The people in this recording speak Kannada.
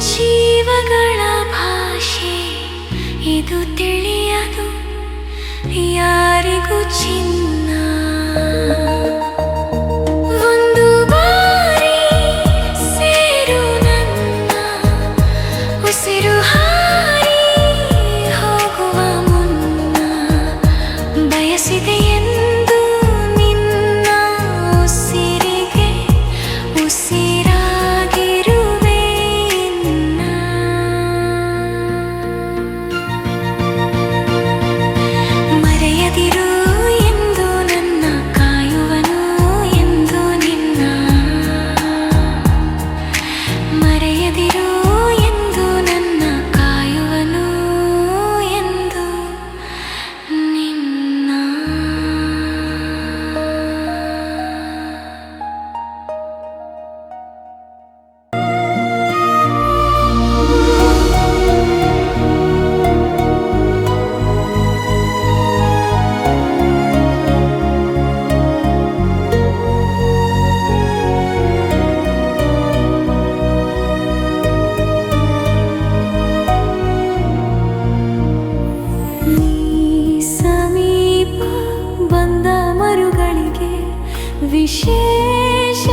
ಜೀವಗಳ ಭಾಷೆ. ಇದು ತಿಳಿಯದು. ಯಾರಿಗೂ विशेष